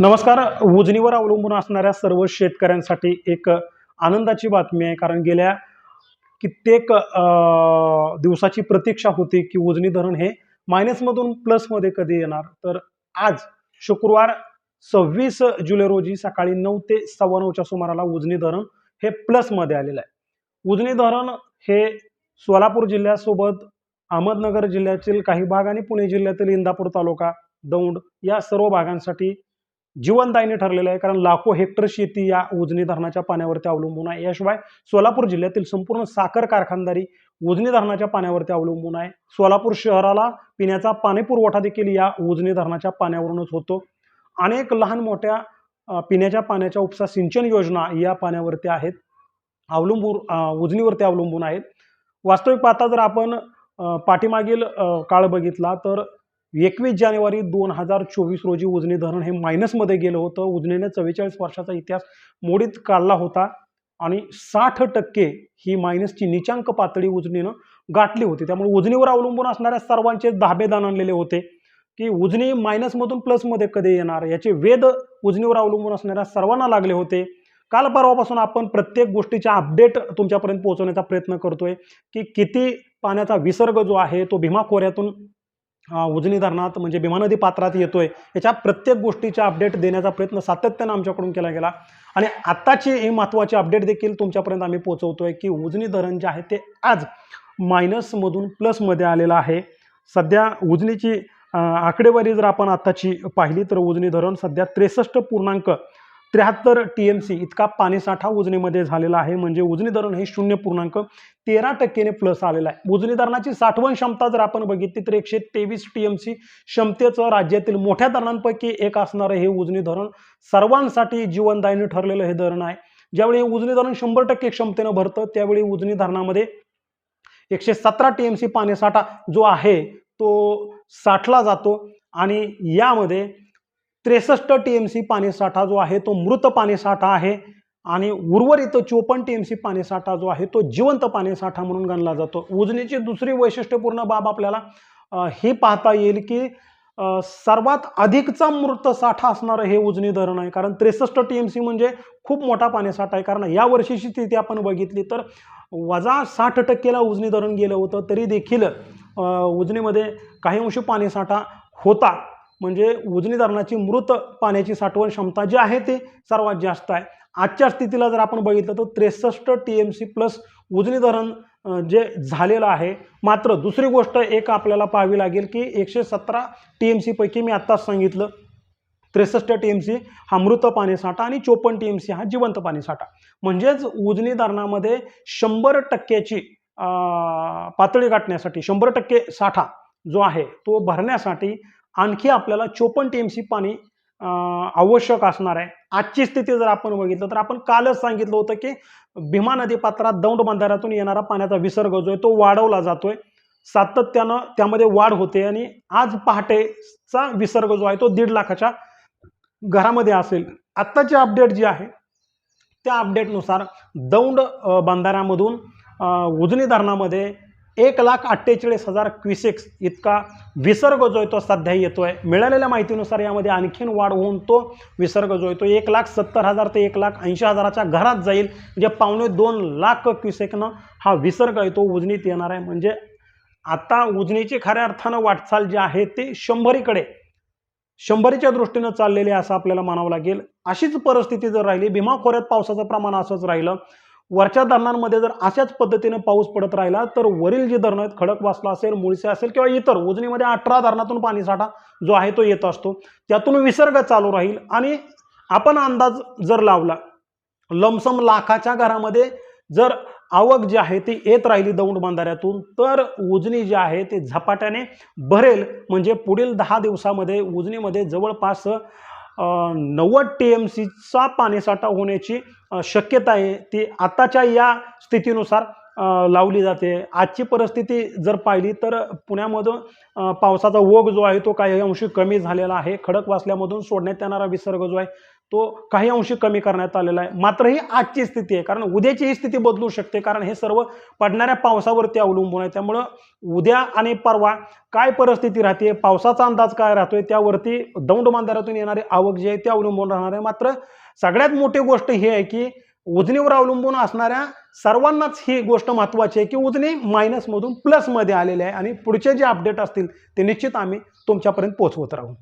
नमस्कार. उजनीवर अवलंबून असणाऱ्या सर्व शेतकऱ्यांसाठी एक आनंदाची बातमी आहे. कारण गेल्या कित्येक दिवसाची प्रतीक्षा होती की उजनी धरण हे मायनसमधून प्लसमध्ये कधी येणार? तर आज शुक्रवार सव्वीस जुलै रोजी सकाळी नऊ ते सव्वा नऊच्या सुमाराला उजनी धरण हे प्लसमध्ये आलेलं आहे. उजनी धरण हे सोलापूर जिल्ह्यासोबत अहमदनगर जिल्ह्यातील काही भाग आणि पुणे जिल्ह्यातील इंदापूर तालुका दौंड या सर्व भागांसाठी जीवनदायीने ठरलेलं आहे. कारण लाखो हेक्टर शेती या उजनी धरणाच्या पाण्यावरती अवलंबून आहे. याशिवाय सोलापूर जिल्ह्यातील संपूर्ण साखर कारखानदारी उजनी धरणाच्या पाण्यावरती अवलंबून आहे. सोलापूर शहराला पिण्याचा पाणी पुरवठा देखील या उजनी धरणाच्या पाण्यावरूनच होतो. अनेक लहान मोठ्या पिण्याच्या पाण्याच्या उपसा सिंचन योजना या पाण्यावरती आहेत. अवलंबून उजनीवरती अवलंबून आहेत. वास्तविक पाहता जर आपण पाठीमागील काळ बघितला तर एकवीस जानेवारी दोन हजार चोवीस रोजी उजनी धरण हे मायनसमध्ये गेलं होतं. उजनीने चव्वेचाळीस वर्षाचा इतिहास मोडीत काढला होता आणि साठ टक्के ही मायनसची निचांक पातळी उजनीनं गाठली होती. त्यामुळे उजनीवर अवलंबून असणाऱ्या सर्वांचे धाबेदान आणलेले होते. की उजनी मायनसमधून प्लसमध्ये कधी येणार? याचे वेद उजनीवर अवलंबून असणाऱ्या सर्वांना लागले होते. काल परवापासून आपण प्रत्येक गोष्टीच्या अपडेट तुमच्यापर्यंत पोहोचवण्याचा प्रयत्न करतोय की किती पाण्याचा विसर्ग जो आहे तो भीमा खोऱ्यातून उजनी धरणात म्हणजे भीमा नदी पात्रात येतोय. याच्या प्रत्येक गोष्टीचा अपडेट देण्याचा प्रयत्न सातत्यानं आमच्याकडून केला गेला. आणि आत्ताची हे महत्त्वाचे अपडेट देखील तुमच्यापर्यंत आम्ही पोहोचवतोय की उजनी धरण जे आहे ते आज मायनसमधून प्लसमध्ये आलेलं आहे. सध्या उजनीची आकडेवारी जर आपण आत्ताची पाहिली तर उजनी धरण सध्या त्रेसष्ट पूर्णांक त्र्याहत्तर टी एम सी इतका पाणीसाठा उजनीमध्ये झालेला आहे. म्हणजे उजनी धरण हे शून्य पूर्णांक तेरा टक्केने प्लस आलेला आहे. उजनी धरणाची साठवण क्षमता जर आपण बघितली तर एकशे तेवीस टी एम सी क्षमतेचं राज्यातील मोठ्या धरणांपैकी एक असणारं हे उजनी धरण. सर्वांसाठी जीवनदायीने ठरलेलं हे धरण आहे. ज्यावेळी उजनी धरण शंभर टक्के क्षमतेनं भरतं त्यावेळी उजनी धरणामध्ये एकशे सतरा टी एम सी पाणीसाठा जो आहे तो साठला जातो. आणि यामध्ये त्रेसष्ट टी एम सी पाणीसाठा जो आहे तो मृत पाणीसाठा आहे आणि उर्वरित चोपन्न टी एम सी पाणीसाठा जो आहे तो जिवंत पाणीसाठा म्हणून गणला जातो. उजनीची दुसरी वैशिष्ट्यपूर्ण बाब आपल्याला हे ही पाहता येईल की सर्वात अधिकचा मृत साठा असणारं हे उजनी धरण आहे. कारण त्रेसष्ट टी एम सी म्हणजे खूप मोठा पाणीसाठा आहे. कारण या वर्षीची स्थिती आपण बघितली तर वजा साठ टक्केला उजनी धरण गेलं होतं तरी देखील उजनीमध्ये काही अंशी पाणीसाठा होता. म्हणजे उजनी धरणाची मृत पाण्याची साठवण क्षमता जी आहे ती सर्वात जास्त आहे. आजच्या स्थितीला जर आपण बघितलं तर त्रेसष्ट T M C plus Ujani धरण जे झालेलं आहे मात्र दुसरी गोष्ट एक आपल्याला पाहावी लागेल की एकशे सतरा टी एम सीपैकी मी आत्ताच सांगितलं त्रेसष्ट टी एम सी हा मृत पाणीसाठा आणि चोपन्न टी एम सी हा जिवंत पाणीसाठा. म्हणजेच उजनी धरणामध्ये शंभर टक्क्याची पातळी गाठण्यासाठी शंभर टक्के साठा जो आहे तो भरण्यासाठी आणखी आपल्याला चोपन्न टी एम सी पाणी आवश्यक असणार आहे. आजची स्थिती जर आपण बघितलं तर आपण कालच सांगितलं होतं की भीमा नदी पात्रात दौंड बंधाऱ्यातून येणारा पाण्याचा विसर्ग जो आहे तो वाढवला जातोय. सातत्यानं त्यामध्ये वाढ होते आणि आज पहाटेचा विसर्ग जो आहे तो दीड लाखाच्या घरामध्ये असेल. आत्ताची अपडेट जी आहे त्या अपडेटनुसार दौंड बंधाऱ्यामधून उजनी धरणामध्ये एक लाख अठ्ठेचाळीस हजार क्विसेक्स इतका विसर्ग जो आहे तो सध्या आहे मिळालेल्या माहितीनुसार यामध्ये आणखीन वाढ होऊन तो विसर्ग जो आहे तो एक लाख सत्तर हजार ते एक लाख ऐंशी हजाराच्या घरात जाईल. म्हणजे पावणे दोन लाख क्विसेकनं हा विसर्ग आहे तो उजनीत येणार आहे. म्हणजे आता उजनीची खऱ्या अर्थानं वाटचाल जी आहे ते शंभरीकडे शंभरीच्या दृष्टीनं चाललेली असं आपल्याला मानावं लागेल. अशीच परिस्थिती जर राहिली भीमा खोऱ्यात पावसाचं प्रमाण असंच राहिलं वरच्या धरणांमध्ये जर अशाच पद्धतीनं पाऊस पडत राहिला तर वरील जी धरणं आहेत खडकवासला असेल मुळसे असेल किंवा इतर उजनीमध्ये अठरा धरणातून पाणीसाठा जो आहे तो येत असतो. त्यातून विसर्ग चालू राहील आणि आपण अंदाज जर लावला लमसम लाखाच्या घरामध्ये जर आवक जी आहे ती येत राहिली दौंड बांधाऱ्यातून तर उजनी जी आहे ती झपाट्याने भरेल. म्हणजे पुढील दहा दिवसामध्ये उजनीमध्ये जवळपास नव्वद टी एम सीचा पाणीसाठा होण्याची शक्यता आहे ती आताच्या या स्थितीनुसार लावली जाते. आजची परिस्थिती जर पाहिली तर पुण्यामधून पावसाचा ओघ जो आहे तो काही अंशी कमी झालेला आहे. खडक वासल्यामधून सोडण्यात येणारा विसर्ग जो आहे तो काही अंशी कमी करण्यात आलेला आहे. मात्र ही आजची स्थिती आहे. कारण उद्याची ही स्थिती बदलू शकते. कारण हे सर्व पडणाऱ्या पावसावरती अवलंबून आहे. त्यामुळं उद्या आणि परवा काय परिस्थिती राहते पावसाचा अंदाज काय राहतोय त्यावरती दौंड बांधाऱ्यातून येणारी आवक जी आहे ती अवलंबून राहणार आहे. मात्र सगळ्यात मोठी गोष्ट ही आहे की उजनीवर अवलंबून असणाऱ्या सर्वांनाच ही गोष्ट महत्त्वाची आहे की उजनी मायनसमधून प्लसमध्ये आलेले आहे आणि पुढचे जे अपडेट असतील ते निश्चित आम्ही तुमच्यापर्यंत पोहोचवत राहू.